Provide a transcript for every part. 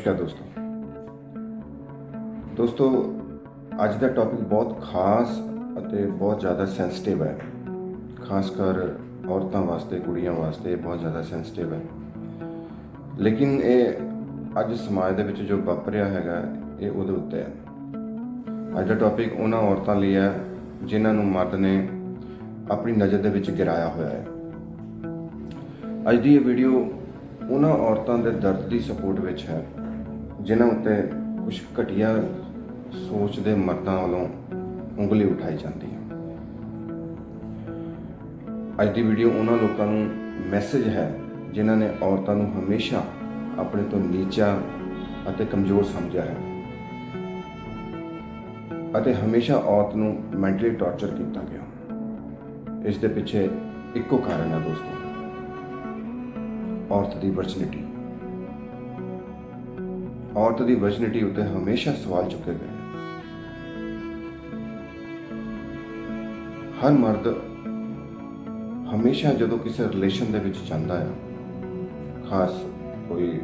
ਨਮਸਕਾਰ ਦੋਸਤੋ। ਦੋਸਤੋ, ਅੱਜ ਦਾ ਟੌਪਿਕ ਬਹੁਤ ਖਾਸ ਅਤੇ ਬਹੁਤ ਜ਼ਿਆਦਾ ਸੈਂਸਿਟਿਵ ਹੈ। ਖਾਸ ਕਰ ਔਰਤਾਂ ਵਾਸਤੇ, ਕੁੜੀਆਂ ਵਾਸਤੇ ਬਹੁਤ ਜ਼ਿਆਦਾ ਸੈਂਸਿਟਿਵ ਹੈ। ਲੇਕਿਨ ਇਹ ਅੱਜ ਸਮਾਜ ਦੇ ਵਿੱਚ ਜੋ ਵਾਪਰਿਆ ਹੈਗਾ, ਇਹ ਉਹਦੇ ਉੱਤੇ ਹੈ। ਅੱਜ ਦਾ ਟੌਪਿਕ ਉਹਨਾਂ ਔਰਤਾਂ ਲਈ ਹੈ, ਜਿਨ੍ਹਾਂ ਨੂੰ ਮਰਦ ਨੇ ਆਪਣੀ ਨਜ਼ਰ ਦੇ ਵਿੱਚ ਗਿਰਾਇਆ ਹੋਇਆ ਹੈ। ਅੱਜ ਦੀ ਇਹ ਵੀਡੀਓ ਉਹਨਾਂ ਔਰਤਾਂ ਦੇ ਦਰਦ ਦੀ ਸਪੋਰਟ ਵਿੱਚ ਹੈ। ਜਿਨ੍ਹਾਂ ਉੱਤੇ ਕੁਝ ਘਟੀਆ ਸੋਚ ਦੇ ਮਰਦਾਂ ਵੱਲੋਂ ਉਂਗਲੀ ਉਠਾਈ ਜਾਂਦੀ ਹੈ। ਅੱਜ ਦੀ ਵੀਡੀਓ ਉਹਨਾਂ ਲੋਕਾਂ ਨੂੰ ਮੈਸੇਜ ਹੈ ਜਿਨ੍ਹਾਂ ਨੇ ਔਰਤਾਂ ਨੂੰ ਹਮੇਸ਼ਾ ਆਪਣੇ ਤੋਂ ਨੀਚਾ ਅਤੇ ਕਮਜ਼ੋਰ ਸਮਝਿਆ ਹੈ ਅਤੇ ਹਮੇਸ਼ਾ ਔਰਤ ਨੂੰ ਮੈਂਟਲੀ ਟੌਰਚਰ ਕੀਤਾ ਗਿਆ। ਇਸ ਦੇ ਪਿੱਛੇ ਇੱਕੋ ਕਾਰਨ ਹੈ ਦੋਸਤੋ, ਔਰਤ ਦੀ ਵਰਚਨਿਟੀ ਔਰਤ ਦੀ ਵਰਜਨਿਟੀ ਉੱਤੇ ਹਮੇਸ਼ਾ ਸਵਾਲ ਚੁੱਕੇ ਗਏ। ਹਰ ਮਰਦ ਹਮੇਸ਼ਾ ਜਦੋਂ ਕਿਸੇ ਰਿਲੇਸ਼ਨ ਦੇ ਵਿੱਚ ਜਾਂਦਾ ਹੈ, ਖਾਸ ਕੋਈ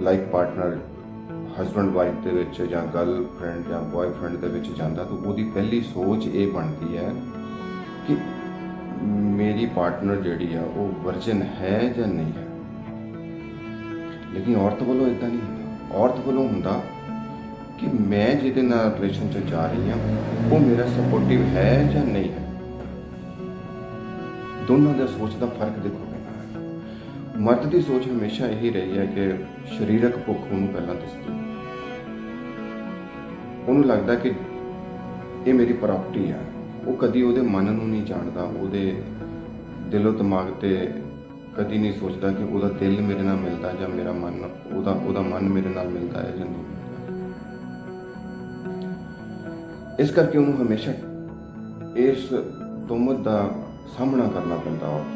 ਲਾਈਫ ਪਾਰਟਨਰ ਹਸਬੰਡ ਵਾਈਫ ਦੇ ਵਿੱਚ ਜਾਂ ਗਰਲ ਫਰੈਂਡ ਜਾਂ ਬॉयਫ੍ਰੈਂਡ ਦੇ ਵਿੱਚ ਜਾਂਦਾ, ਤਾਂ ਉਹਦੀ ਪਹਿਲੀ ਸੋਚ ਇਹ ਬਣਦੀ ਹੈ ਕਿ ਮੇਰੀ ਪਾਰਟਨਰ ਜਿਹੜੀ ਆ, ਉਹ ਵਰਜਨ ਹੈ ਜਾਂ ਨਹੀਂ ਹੈ। ਲੇਕਿਨ ਔਰਤ ਵੱਲੋਂ ਇਦਾਂ ਨਹੀਂ ਹੁੰਦਾ। ਔਰਤ ਵੱਲੋਂ ਹੁੰਦਾ ਕਿ ਮੈਂ ਜਿਹਦੇ ਨਾਲ ਰਿਲੇਸ਼ਨ 'ਚ ਜਾ ਰਹੀ ਹਾਂ, ਉਹ ਮੇਰਾ ਸਪੋਰਟਿਵ ਹੈ ਜਾਂ ਨਹੀਂ ਹੈ? ਦੋਨਾਂ ਦੇ ਸੋਚ ਦਾ ਫ਼ਰਕ ਦੇਖੋ ਮਰਦ ਦੀ ਸੋਚ ਹਮੇਸ਼ਾ ਇਹੀ ਰਹੀ ਹੈ ਕਿ ਸਰੀਰਕ ਭੁੱਖ ਉਹਨੂੰ ਪਹਿਲਾਂ ਦਿਸਦੀ ਉਹਨੂੰ ਲੱਗਦਾ ਕਿ ਇਹ ਮੇਰੀ ਪ੍ਰਾਪਰਟੀ ਆ। ਉਹ ਕਦੀ ਉਹਦੇ ਮਨ ਨੂੰ ਨਹੀਂ ਜਾਣਦਾ, ਉਹਦੇ ਦਿਲੋਂ ਦਿਮਾਗ ਤੇ ਕਦੀ ਨਹੀਂ ਸੋਚਦਾ ਕਿ ਉਹਦਾ ਦਿਲ ਮੇਰੇ ਨਾਲ ਮਿਲਦਾ ਜਾਂ ਮੇਰਾ ਮਨ, ਉਹਦਾ ਉਹਦਾ ਮਨ ਮੇਰੇ ਨਾਲ ਮਿਲਦਾ ਹੈ ਜਾਂ ਨਹੀਂ ਮਿਲਦਾ। ਇਸ ਕਰਕੇ ਉਹਨੂੰ ਹਮੇਸ਼ਾ ਇਸ ਤੁਮਤ ਦਾ ਸਾਹਮਣਾ ਕਰਨਾ ਪੈਂਦਾ ਔਰਤ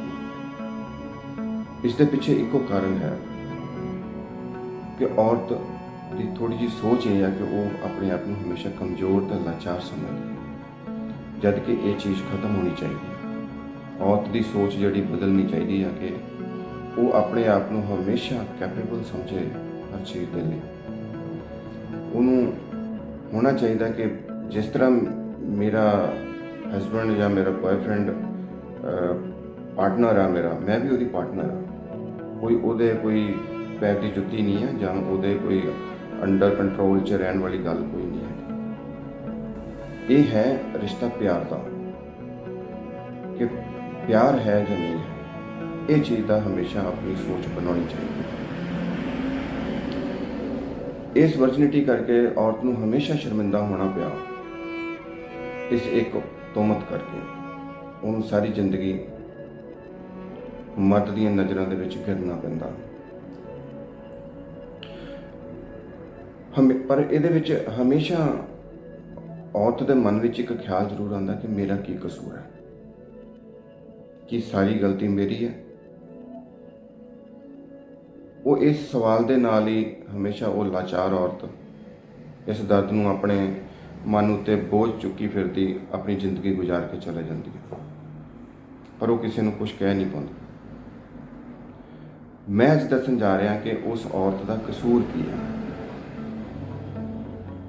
ਨੂੰ ਇਸ ਦੇ ਪਿੱਛੇ ਇੱਕੋ ਕਾਰਨ ਹੈ ਕਿ ਔਰਤ ਦੀ ਥੋੜੀ ਜੀ ਸੋਚ ਇਹ ਹੈ ਕਿ ਉਹ ਆਪਣੇ ਆਪ ਨੂੰ ਹਮੇਸ਼ਾ ਕਮਜ਼ੋਰ ਤੇ ਲਾਚਾਰ ਸਮਝਦੀ ਹੈ ਜਦ ਕਿ ਇਹ ਚੀਜ਼ ਖਤਮ ਹੋਣੀ ਚਾਹੀਦੀ ਹੈ। ਔਰਤ ਦੀ ਸੋਚ ਜਿਹੜੀ ਬਦਲਣੀ ਚਾਹੀਦੀ ਹੈ ਕਿ ਉਹ ਆਪਣੇ ਆਪ ਨੂੰ ਹਮੇਸ਼ਾ ਕੈਪੇਬਲ ਸਮਝੇ ਹਰ ਚੀਜ਼ ਦੇ ਲਈ। ਉਹਨੂੰ ਹੋਣਾ ਚਾਹੀਦਾ ਕਿ ਜਿਸ ਤਰ੍ਹਾਂ ਮੇਰਾ ਹਸਬੰਡ ਜਾਂ ਮੇਰਾ ਬॉयਫ੍ਰੈਂਡ ਪਾਰਟਨਰ ਆ ਮੇਰਾ, ਮੈਂ ਵੀ ਉਹਦੀ ਪਾਰਟਨਰ ਆ। ਕੋਈ ਉਹਦੇ ਕੋਈ ਪੈਰ ਦੀ ਜੁੱਤੀ ਨਹੀਂ ਹੈ ਜਾਂ ਉਹਦੇ ਕੋਈ ਅੰਡਰ ਕੰਟਰੋਲ 'ਚ ਰਹਿਣ ਵਾਲੀ ਗੱਲ ਕੋਈ ਨਹੀਂ ਹੈ ਇਹ ਹੈ ਰਿਸ਼ਤਾ ਪਿਆਰ ਦਾ। ਕਿ ਪਿਆਰ ਹੈ ਜਾਂ ਨਹੀਂ ਹੈ, ਇਹ ਚੀਜ਼ ਦਾ ਹਮੇਸ਼ਾ ਆਪਣੀ ਸੋਚ ਬਣਾਉਣੀ ਚਾਹੀਦੀ ਹੈ। ਇਸ ਵਰਜਨਿਟੀ ਕਰਕੇ ਔਰਤ ਨੂੰ ਹਮੇਸ਼ਾ ਸ਼ਰਮਿੰਦਾ ਹੋਣਾ ਪਿਆ। ਇਸ ਇੱਕ ਤੋਮਤ ਕਰਕੇ ਉਹਨੂੰ ਸਾਰੀ ਜ਼ਿੰਦਗੀ ਮਰਦ ਦੀਆਂ ਨਜ਼ਰਾਂ ਦੇ ਵਿੱਚ ਗਿਰਨਾ ਪੈਂਦਾ। ਹਮੇ, ਪਰ ਇਹਦੇ ਵਿੱਚ ਹਮੇਸ਼ਾ ਔਰਤ ਦੇ ਮਨ ਵਿੱਚ ਇੱਕ ਖਿਆਲ ਜ਼ਰੂਰ ਆਉਂਦਾ ਕਿ ਮੇਰਾ ਕੀ ਕਸੂਰ ਹੈ। ਕੀ ਸਾਰੀ ਗਲਤੀ ਮੇਰੀ ਹੈ। ਉਹ ਇਸ ਸਵਾਲ ਦੇ ਨਾਲ ਹੀ ਹਮੇਸ਼ਾ ਉਹ ਲਾਚਾਰ ਔਰਤ ਇਸ ਦਰਦ ਨੂੰ ਆਪਣੇ ਮਨ ਉੱਤੇ ਬੋਝ ਚੁੱਕੀ ਫਿਰਦੀ, ਆਪਣੀ ਜ਼ਿੰਦਗੀ ਗੁਜ਼ਾਰ ਕੇ ਚਲੇ ਜਾਂਦੀ ਹੈ। ਪਰ ਉਹ ਕਿਸੇ ਨੂੰ ਕੁਝ ਕਹਿ ਨਹੀਂ ਪਾਉਂਦੀ। ਮੈਂ ਅੱਜ ਦੱਸਣ ਜਾ ਰਿਹਾ ਕਿ ਉਸ ਔਰਤ ਦਾ ਕਸੂਰ ਕੀ ਹੈ।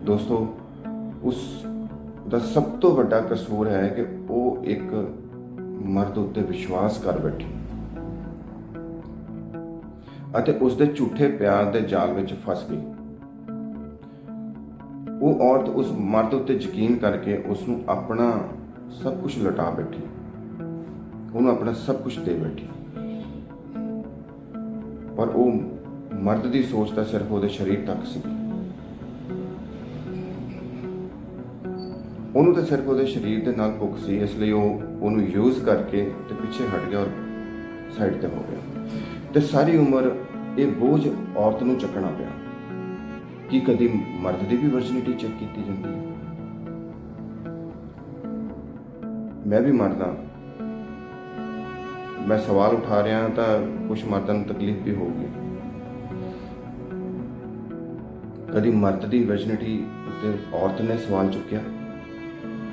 ਦੋਸਤੋ, ਉਸ ਦਾ ਸਭ ਤੋਂ ਵੱਡਾ ਕਸੂਰ ਹੈ ਕਿ ਉਹ ਇੱਕ ਮਰਦ ਉੱਤੇ ਵਿਸ਼ਵਾਸ ਕਰ ਬੈਠੀ। ਅਤੇ ਉਸ ਦੇ ਝੂਠੇ ਪਿਆਰ ਦੇ ਜਾਲ ਵਿੱਚ ਫਸ ਗਈ। ਉਹ ਔਰਤ ਉਸ ਮਰਦ ਉੱਤੇ ਯਕੀਨ ਕਰਕੇ ਉਸ ਨੂੰ ਆਪਣਾ ਸਭ ਕੁਝ ਲਟਾ ਬੈਠੀ। ਉਹਨੂੰ ਆਪਣਾ ਸਭ ਕੁਝ ਦੇ ਬੈਠੀ। ਪਰ ਉਹ ਮਰਦ ਦੀ ਸੋਚ ਤਾਂ ਸਿਰਫ ਉਹਦੇ ਸਰੀਰ ਤੱਕ ਸੀ। ਉਹਨੂੰ ਤਾਂ ਸਿਰਫ ਉਹਦੇ ਸਰੀਰ ਦੇ ਨਾਲ ਭੁੱਖ ਸੀ, ਇਸ ਲਈ ਉਹ ਉਹਨੂੰ ਯੂਜ਼ ਕਰਕੇ ਤੇ ਪਿੱਛੇ ਹਟ ਗਿਆ ਔਰ ਸਾਈਡ ਤੇ ਹੋ ਗਿਆ। ਤੇ ਸਾਰੀ ਉਮਰ ਇਹ ਬੋਝ ਔਰਤ ਨੂੰ ਚੱਕਣਾ ਪਿਆ। ਕੀ ਕਦੀ ਮਰਦ ਦੀ ਵੀ ਵਰਜਨਿਟੀ ਚੈੱਕ ਕੀਤੀ ਜਾਂਦੀ ਹੈ? ਮੈਂ ਵੀ ਮਰਦਾ। ਮੈਂ ਸਵਾਲ ਉਠਾ ਰਿਹਾ ਤਾਂ ਕੁਝ ਮਰਦਾਂ ਨੂੰ ਤਕਲੀਫ ਵੀ ਹੋਊਗੀ। ਕਦੀ ਮਰਦ ਦੀ ਵਰਜਨਿਟੀ ਉੱਤੇ ਔਰਤ ਨੇ ਸਵਾਲ ਚੁੱਕਿਆ?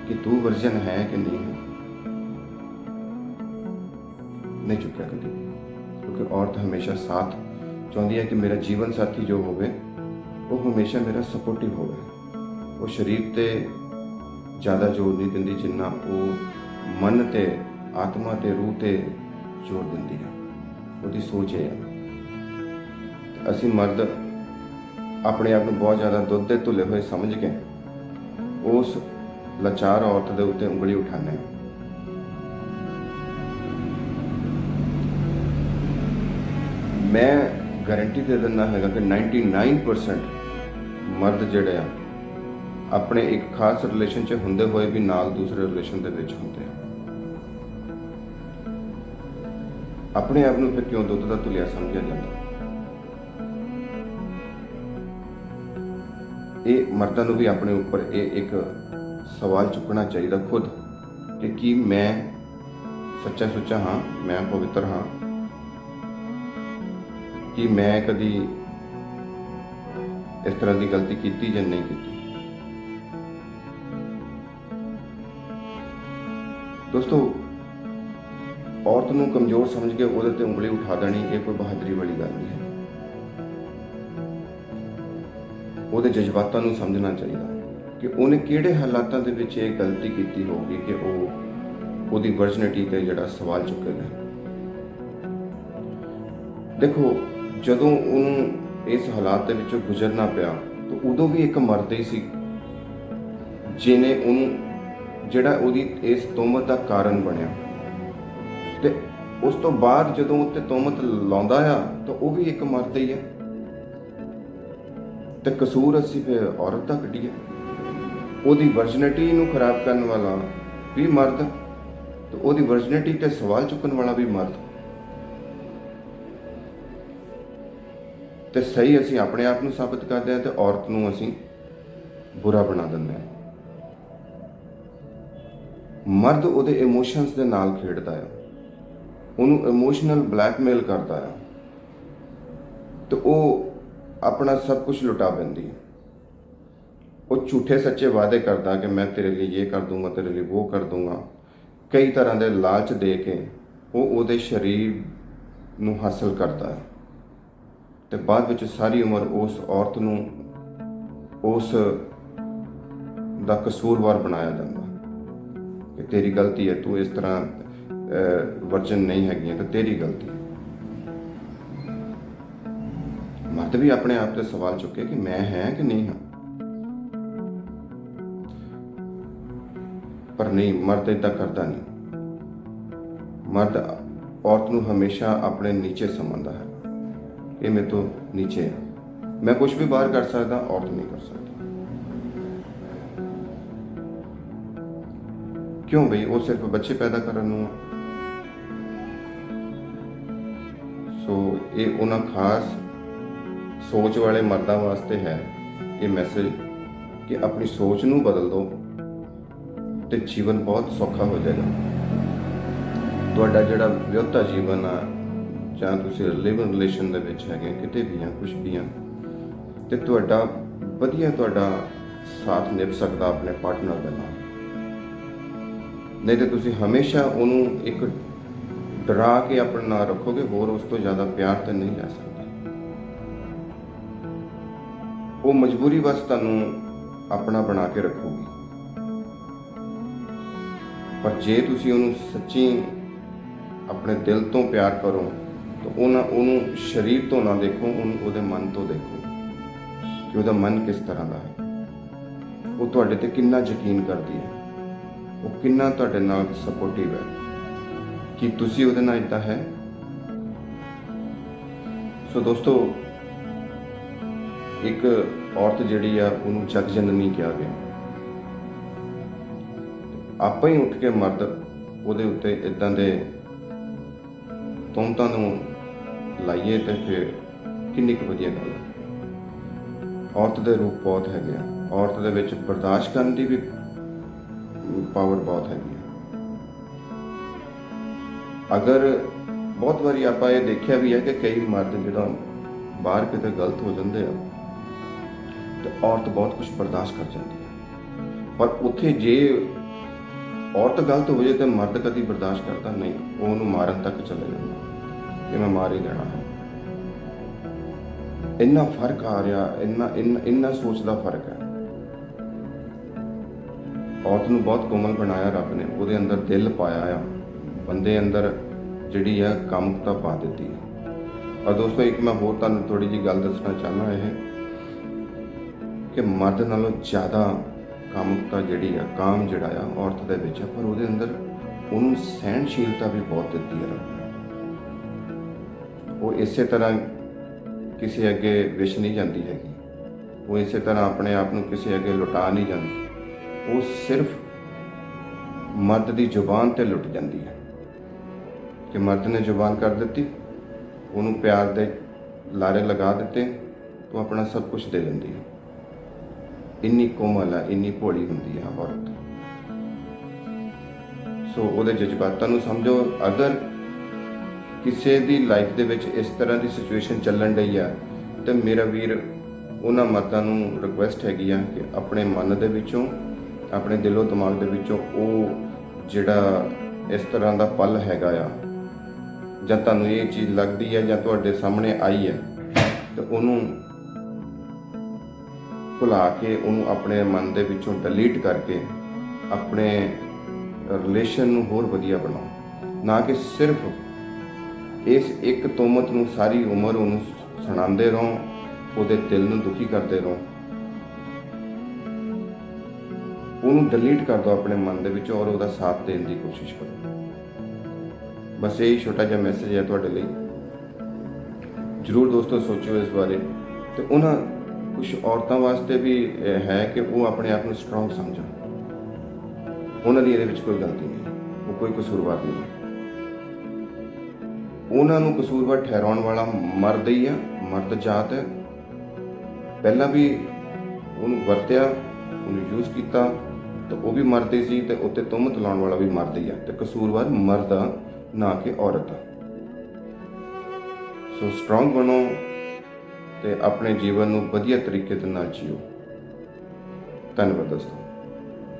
ਕਿ ਤੂੰ ਵਰਜਨ ਹੈ ਕਿ ਨਹੀਂ ਹੈ? ਨਹੀਂ ਚੁੱਕਿਆ ਕਦੀ। ਕਿਉਂਕਿ ਔਰਤ ਹਮੇਸ਼ਾ ਸਾਥ ਚਾਹੁੰਦੀ ਹੈ ਕਿ ਮੇਰਾ ਜੀਵਨ ਸਾਥੀ ਜੋ ਹੋਵੇ, ਉਹ ਹਮੇਸ਼ਾ ਮੇਰਾ ਸਪੋਰਟਿਵ ਹੋਵੇ। ਉਹ ਸਰੀਰ ਤੇ ਜ਼ਿਆਦਾ ਜ਼ੋਰ ਨਹੀਂ ਦਿੰਦੀ ਜਿੰਨਾ ਉਹ ਮਨ ਤੇ, ਆਤਮਾ ਤੇ, ਰੂਹ ਤੇ ਜ਼ੋਰ ਦਿੰਦੀ ਹੈ ਉਹਦੀ ਸੋਚ ਇਹ ਹੈ ਅਸੀਂ ਮਰਦ ਆਪਣੇ ਆਪ ਨੂੰ ਬਹੁਤ ਜ਼ਿਆਦਾ ਦੁੱਧ ਦੇ ਧੁੱਲੇ ਹੋਏ ਸਮਝ ਕੇ ਉਸ ਲਾਚਾਰ ਔਰਤ ਦੇ ਉੱਤੇ ਉਂਗਲੀ ਉਠਾਉਂਦੇ ਹਾਂ। ਮੈਂ ਗਾਰੰਟੀ ਦੇ ਦਿੰਦਾ ਹੈਗਾ ਕਿ 99% ਮਰਦ ਜਿਹੜੇ ਆ, ਆਪਣੇ ਇੱਕ ਖਾਸ ਰਿਲੇਸ਼ਨ 'ਚ ਹੁੰਦੇ ਹੋਏ ਵੀ ਨਾਲ ਦੂਸਰੇ ਰਿਲੇਸ਼ਨ ਦੇ ਵਿੱਚ ਹੁੰਦੇ ਆ। ਆਪਣੇ ਆਪ ਨੂੰ ਫਿਰ ਕਿਉਂ ਦੁੱਧ ਦਾ ਤੁਲਿਆ ਸਮਝਿਆ ਜਾਂਦਾ? ਇਹ ਮਰਦਾਂ ਨੂੰ ਵੀ ਆਪਣੇ ਉੱਪਰ ਇਹ ਇੱਕ ਸਵਾਲ ਚੁੱਕਣਾ ਚਾਹੀਦਾ ਖੁਦ ਕਿ ਕੀ ਮੈਂ ਸੱਚਾ ਸੁੱਚਾ ਹਾਂ, ਮੈਂ ਪਵਿੱਤਰ ਹਾਂ? ਕਿ ਮੈਂ ਕਦੀ ਇਸ ਤਰ੍ਹਾਂ ਦੀ ਗਲਤੀ ਕੀਤੀ ਜਾਂ ਨਹੀਂ ਕੀਤੀ? ਦੋਸਤੋ, ਔਰਤ ਨੂੰ ਕਮਜ਼ੋਰ ਸਮਝ ਕੇ ਉਹਦੇ ਤੇ ਉਂਗਲੀ ਉਠਾ ਦੇਣੀ ਇਹ ਕੋਈ ਬਹਾਦਰੀ ਵਾਲੀ ਗੱਲ ਨਹੀਂ ਹੈ। ਉਹਦੇ ਜਜ਼ਬਾਤਾਂ ਨੂੰ ਸਮਝਣਾ ਚਾਹੀਦਾ। ਕਿ ਉਹਨੇ ਕਿਹੜੇ ਹਾਲਾਤਾਂ ਦੇ ਵਿੱਚ ਇਹ ਗਲਤੀ ਕੀਤੀ ਹੋਊਗੀ ਕਿ ਉਹ ਉਹਦੀ ਵਰਜਨਿਟੀ ਤੇ ਜਿਹੜਾ ਸਵਾਲ ਚੁੱਕੇਗਾ? ਦੇਖੋ, ਜਦੋਂ ਉਹਨੂੰ ਇਸ ਹਾਲਾਤ ਦੇ ਵਿੱਚੋਂ ਗੁਜ਼ਰਨਾ ਪਿਆ, ਤਾਂ ਉਦੋਂ ਵੀ ਇੱਕ ਮਰਦ ਹੀ ਸੀ ਜਿਨੇ ਉਹਨੂੰ ਜਿਹੜਾ ਉਹਦੀ ਇਸ ਤੋਮਤ ਦਾ ਕਾਰਨ ਬਣਿਆ। ਤੇ ਉਸ ਤੋਂ ਬਾਅਦ ਜਦੋਂ ਉੱਤੇ ਤੋਮਤ ਲਾਉਂਦਾ ਆ, ਤਾਂ ਉਹ ਵੀ ਇੱਕ ਮਰਦ ਹੀ ਹੈ ਤੇ ਕਸੂਰ ਅਸੀਂ ਫਿਰ ਔਰਤ ਦਾ ਕੱਢੀਏ। ਉਹਦੀ ਵਰਜਨਿਟੀ ਨੂੰ ਖਰਾਬ ਕਰਨ ਵਾਲਾ ਵੀ ਮਰਦ ਤੇ ਉਹਦੀ ਵਰਜਨਿਟੀ ਤੇ ਸਵਾਲ ਚੁੱਕਣ ਵਾਲਾ ਵੀ ਮਰਦ ਤੇ ਸਹੀ ਅਸੀਂ ਆਪਣੇ ਆਪ ਨੂੰ ਸਾਬਤ ਕਰਦੇ ਹਾਂ ਤੇ ਔਰਤ ਨੂੰ ਅਸੀਂ ਬੁਰਾ ਬਣਾ ਦਿੰਦੇ ਹਾਂ। ਮਰਦ ਉਹਦੇ ਇਮੋਸ਼ਨਸ ਦੇ ਨਾਲ ਖੇਡਦਾ ਹੈ ਉਹਨੂੰ ਇਮੋਸ਼ਨਲ ਬਲੈਕਮੇਲ ਕਰਦਾ ਹੈ ਤੇ ਉਹ ਆਪਣਾ ਸਭ ਕੁਝ ਲੁਟਾ ਪੈਂਦੀ ਹੈ ਉਹ ਝੂਠੇ ਸੱਚੇ ਵਾਅਦੇ ਕਰਦਾ ਕਿ ਮੈਂ ਤੇਰੇ ਲਈ ਇਹ ਕਰ ਦੂੰਗਾ, ਤੇਰੇ ਲਈ ਉਹ ਕਰ ਦੂੰਗਾ। ਕਈ ਤਰ੍ਹਾਂ ਦੇ ਲਾਲਚ ਦੇ ਕੇ ਉਹ ਉਹਦੇ ਸਰੀਰ ਨੂੰ ਹਾਸਲ ਕਰਦਾ ਹੈ। ਤੇ ਬਾਅਦ ਵਿੱਚ ਸਾਰੀ ਉਮਰ ਉਸ ਔਰਤ ਨੂੰ ਉਸ ਦਾ ਕਸੂਰਵਾਰ ਬਣਾਇਆ ਜਾਂਦਾ ਕਿ ਤੇਰੀ ਗਲਤੀ ਹੈ, ਤੂੰ ਇਸ ਤਰ੍ਹਾਂ ਵਰਜਨ ਨਹੀਂ ਹੈਗੀਆਂ, ਤਾਂ ਤੇਰੀ ਗਲਤੀ ਹੈ। ਮਰਦ ਵੀ ਆਪਣੇ ਆਪ ਤੇ ਸਵਾਲ ਚੁੱਕੇ ਕਿ ਮੈਂ ਹੈ ਕਿ ਨਹੀਂ ਹਾਂ? ਪਰ ਨਹੀਂ, ਮਰਦ ਇਦਾਂ ਕਰਦਾ ਨਹੀਂ। ਮਰਦ ਔਰਤ ਨੂੰ ਹਮੇਸ਼ਾ ਆਪਣੇ ਨੀਚੇ ਸਮਝਦਾ ਹੈ। ਇਹ ਮੇਰੇ ਤੋਂ ਨੀਚੇ ਹੈ। ਮੈਂ ਕੁਝ ਵੀ ਬਾਹਰ ਕਰ ਸਕਦਾ, ਔਰਤ ਨਹੀਂ ਕਰ ਸਕਦੀ। ਕਿਉਂ ਬਈ? ਉਹ ਸਿਰਫ ਬੱਚੇ ਪੈਦਾ ਕਰਨ ਨੂੰ ਆ। ਸੋ ਇਹ ਉਹਨਾਂ ਖਾਸ ਸੋਚ ਵਾਲੇ ਮਰਦਾਂ ਵਾਸਤੇ ਹੈ। ਇਹ ਮੈਸੇਜ ਕਿ ਆਪਣੀ ਸੋਚ ਨੂੰ ਬਦਲ ਦਿਓ। ਤੇ ਜੀਵਨ ਬਹੁਤ ਸੌਖਾ ਹੋ ਜਾਏਗਾ। ਤੁਹਾਡਾ ਜਿਹੜਾ ਵਿਅਕਤੀ ਜੀਵਨ ਆ, ਜਾਂ ਤੁਸੀਂ ਲਿਵ ਰਿਲੇਸ਼ਨ ਦੇ ਵਿੱਚ ਹੈਗੇ, ਕਿਤੇ ਵੀ ਆ ਕੁਝ ਵੀ ਆ, ਤੇ ਤੁਹਾਡਾ ਵਧੀਆ ਤੁਹਾਡਾ ਸਾਥ ਨਿਭ ਸਕਦਾ ਆਪਣੇ ਪਾਰਟਨਰ ਦੇ ਨਾਲ। ਨਹੀਂ ਤੇ ਤੁਸੀਂ ਹਮੇਸ਼ਾ ਉਹਨੂੰ ਇੱਕ ਡਰਾ ਕੇ ਆਪਣੇ ਨਾਲ ਰੱਖੋਗੇ, ਹੋਰ ਉਸ ਤੋਂ ਜ਼ਿਆਦਾ ਪਿਆਰ ਤੇ ਨਹੀਂ ਲੈ ਸਕਦੇ। ਉਹ ਮਜਬੂਰੀ ਬਸ ਤੁਹਾਨੂੰ ਆਪਣਾ ਬਣਾ ਕੇ ਰੱਖੂਗੀ। ਪਰ ਜੇ ਤੁਸੀਂ ਉਹਨੂੰ ਸੱਚੀ ਆਪਣੇ ਦਿਲ ਤੋਂ ਪਿਆਰ ਕਰੋ, ਤਾਂ ਉਹਨਾਂ, ਉਹਨੂੰ ਸਰੀਰ ਤੋਂ ਨਾ ਦੇਖੋ, ਉਹਨੂੰ ਉਹਦੇ ਮਨ ਤੋਂ ਦੇਖੋ ਕਿ ਉਹਦਾ ਮਨ ਕਿਸ ਤਰ੍ਹਾਂ ਦਾ ਹੈ। ਉਹ ਤੁਹਾਡੇ ਤੇ ਕਿੰਨਾ ਯਕੀਨ ਕਰਦੀ ਹੈ। ਉਹ ਕਿੰਨਾ ਤੁਹਾਡੇ ਨਾਲ ਸਪੋਰਟਿਵ ਹੈ। ਕਿ ਤੁਸੀਂ ਉਹਦੇ ਨਾਲ ਇਦਾਂ ਹੈ? ਸੋ ਦੋਸਤੋ, ਇੱਕ ਔਰਤ ਜਿਹੜੀ ਆ, ਉਹਨੂੰ ਜਗ ਜਨਨੀ ਕਿਹਾ ਗਿਆ। ਆਪਾਂ ਹੀ ਉੱਠ ਕੇ ਮਰਦ ਉਹਦੇ ਉੱਤੇ ਇਦਾਂ ਦੇ ਤੁਮਤਾਂ ਨੂੰ ਲਾਈਏ ਤੇ ਫਿਰ ਕਿੰਨੀ ਕੁ ਵਧੀਆ ਗੱਲ ਹੈ ਔਰਤ ਦੇ ਰੂਪ ਬਹੁਤ ਹੈਗੇ ਆ। ਔਰਤ ਦੇ ਵਿੱਚ ਬਰਦਾਸ਼ਤ ਕਰਨ ਦੀ ਵੀ ਪਾਵਰ ਬਹੁਤ ਹੈਗੀ ਆ। ਅਗਰ ਬਹੁਤ ਵਾਰੀ ਆਪਾਂ ਇਹ ਦੇਖਿਆ ਵੀ ਹੈ ਕਿ ਕਈ ਮਰਦ ਜਿਹੜਾ ਬਾਹਰ ਕਿਤੇ ਗਲਤ ਹੋ ਜਾਂਦੇ ਆ, ਤੇ ਔਰਤ ਬਹੁਤ ਕੁਝ ਬਰਦਾਸ਼ਤ ਕਰ ਜਾਂਦੀ ਹੈ ਪਰ ਉੱਥੇ ਜੇ ਔਰਤ ਗਲਤ ਹੋ ਜੇ ਤੇ ਮਰਦ ਕਦੀ ਬਰਦਾਸ਼ਤ ਕਰਦਾ ਨਹੀਂ। ਉਹ ਉਹਨੂੰ ਮਾਰਨ ਤੱਕ ਚਲੇ ਜਾਂਦਾ। ਕਿ ਮੈਂ ਮਾਰ ਹੀ ਦੇਣਾ ਹੈ। ਇੰਨਾ ਫ਼ਰਕ ਆ ਰਿਹਾ, ਇੰਨਾ ਇੰਨਾ ਸੋਚ ਦਾ ਫ਼ਰਕ ਹੈ। ਔਰਤ ਨੂੰ ਬਹੁਤ ਕੋਮਲ ਬਣਾਇਆ ਰੱਬ ਨੇ। ਉਹਦੇ ਅੰਦਰ ਦਿਲ ਪਾਇਆ ਆ। ਬੰਦੇ ਅੰਦਰ ਜਿਹੜੀ ਆ ਕਾਮਕਤਾ ਪਾ ਦਿੱਤੀ ਹੈ। ਔਰ ਦੋਸਤੋ, ਇੱਕ ਮੈਂ ਹੋਰ ਤੁਹਾਨੂੰ ਥੋੜੀ ਜੀ ਗੱਲ ਦੱਸਣਾ ਚਾਹੁੰਦਾ ਇਹ ਕਿ ਮਰਦ ਨਾਲੋਂ ਜ਼ਿਆਦਾ ਕਾਮਕਤਾ ਜਿਹੜੀ ਆ, ਕਾਮ ਜਿਹੜਾ ਆ, ਔਰਤ ਦੇ ਵਿੱਚ ਆ, ਪਰ ਉਹਦੇ ਅੰਦਰ ਉਹਨੂੰ ਸਹਿਣਸ਼ੀਲਤਾ ਵੀ ਬਹੁਤ ਦਿੱਤੀ ਹੈ ਰੱਬ ਉਹ ਇਸੇ ਤਰ੍ਹਾਂ ਕਿਸੇ ਅੱਗੇ ਵਿਸ਼ ਨਹੀਂ ਜਾਂਦੀ ਹੈਗੀ। ਉਹ ਇਸੇ ਤਰ੍ਹਾਂ ਆਪਣੇ ਆਪ ਨੂੰ ਕਿਸੇ ਅੱਗੇ ਲੁਟਾ ਨਹੀਂ ਜਾਂਦੀ। ਉਹ ਸਿਰਫ ਮਰਦ ਦੀ ਜ਼ੁਬਾਨ ਤੇ ਲੁੱਟ ਜਾਂਦੀ ਹੈ। ਕਿ ਮਰਦ ਨੇ ਜ਼ੁਬਾਨ ਕਰ ਦਿੱਤੀ, ਉਹਨੂੰ ਪਿਆਰ ਦੇ ਲਾਰੇ ਲਗਾ ਦਿੱਤੇ ਤੂੰ ਆਪਣਾ ਸਭ ਕੁਝ ਦੇ ਦਿੰਦੀ ਹੈ। ਇੰਨੀ ਕੋਮਲ ਹੈ ਇੰਨੀ ਭੋਲੀ ਹੁੰਦੀ ਹੈ ਔਰਤ। ਸੋ ਉਹਦੇ ਜਜ਼ਬਾਤਾਂ ਨੂੰ ਸਮਝੋ, ਅਗਰ ਕਿਸੇ ਦੀ ਲਾਈਫ ਦੇ ਵਿੱਚ ਇਸ ਤਰ੍ਹਾਂ ਦੀ ਸਿਚੁਏਸ਼ਨ ਚੱਲਣ ਰਹੀ ਆ, ਤੇ ਮੇਰਾ ਵੀਰ ਉਹਨਾਂ ਮਰਦਾਂ ਨੂੰ ਰਿਕੁਐਸਟ ਹੈਗੀ ਆ ਕਿ ਆਪਣੇ ਮਨ ਦੇ ਵਿੱਚੋਂ, ਆਪਣੇ ਦਿਲੋਂ, ਦਿਮਾਗ ਦੇ ਵਿੱਚੋਂ ਉਹ ਜਿਹੜਾ ਇਸ ਤਰ੍ਹਾਂ ਦਾ ਪਲ ਹੈਗਾ ਆ, ਜਾਂ ਤੁਹਾਨੂੰ ਇਹ ਚੀਜ਼ ਲੱਗਦੀ ਹੈ ਜਾਂ ਤੁਹਾਡੇ ਸਾਹਮਣੇ ਆਈ ਹੈ ਤੇ ਉਹਨੂੰ ਭੁਲਾ ਕੇ ਉਹਨੂੰ ਆਪਣੇ ਮਨ ਦੇ ਵਿੱਚੋਂ ਡਿਲੀਟ ਕਰਕੇ ਆਪਣੇ ਰਿਲੇਸ਼ਨ ਨੂੰ ਹੋਰ ਵਧੀਆ ਬਣਾਓ। ਨਾ ਕਿ ਸਿਰਫ ਇਸ ਇੱਕ ਤੋਮਤ ਨੂੰ ਸਾਰੀ ਉਮਰ ਉਹਨੂੰ ਸੁਣਾਉਂਦੇ ਰਹੋ, ਉਹਦੇ ਦਿਲ ਨੂੰ ਦੁਖੀ ਕਰਦੇ ਰਹੋ। ਉਹਨੂੰ ਡਿਲੀਟ ਕਰ ਦਿਓ ਆਪਣੇ ਮਨ ਦੇ ਵਿੱਚੋਂ ਔਰ ਉਹਦਾ ਸਾਥ ਦੇਣ ਦੀ ਕੋਸ਼ਿਸ਼ ਕਰੋ। ਬਸ ਇਹ ਛੋਟਾ ਜਿਹਾ ਮੈਸੇਜ ਹੈ ਤੁਹਾਡੇ ਲਈ। ਜਰੂਰ ਦੋਸਤੋ ਸੋਚਿਓ ਇਸ ਬਾਰੇ ਤੇ ਉਹਨਾਂ ਕੁਝ ਔਰਤਾਂ ਵਾਸਤੇ ਵੀ ਹੈ ਕਿ ਉਹ ਆਪਣੇ ਆਪ ਨੂੰ ਸਟਰੋਂਗ ਸਮਝਣ। ਉਹਨਾਂ ਦੀ ਇਹਦੇ ਵਿੱਚ ਕੋਈ ਗਲਤੀ ਨਹੀਂ। ਉਹ ਕੋਈ ਕਸੂਰਵਾਰ ਨਹੀਂ ਹੈ। ਉਹਨਾਂ ਨੂੰ ਕਸੂਰਵਾਰ ਠਹਿਰਾਉਣ ਵਾਲਾ ਮਰਦ ਹੀ ਆ, ਮਰਦ ਜਾਤ ਹੈ। ਪਹਿਲਾਂ ਵੀ ਉਹਨੂੰ ਵਰਤਿਆ, ਉਹਨੂੰ ਯੂਜ਼ ਕੀਤਾ, ਤਾਂ ਉਹ ਵੀ ਮਰਦ ਸੀ ਤੇ ਉੱਤੇ ਤੁਮਤ ਲਾਉਣ ਵਾਲਾ ਵੀ ਮਰਦ ਹੀ ਆ। ਤੇ ਕਸੂਰਵਾਰ ਮਰਦ ਆ, ਨਾ ਕਿ ਔਰਤ ਆ। ਸੋ ਸਟਰੋਂਗ ਬਣੋ ਤੇ ਆਪਣੇ ਜੀਵਨ ਨੂੰ ਵਧੀਆ ਤਰੀਕੇ ਦੇ ਨਾਲ ਜੀਓ। ਧੰਨਵਾਦ ਦੋਸਤੋ।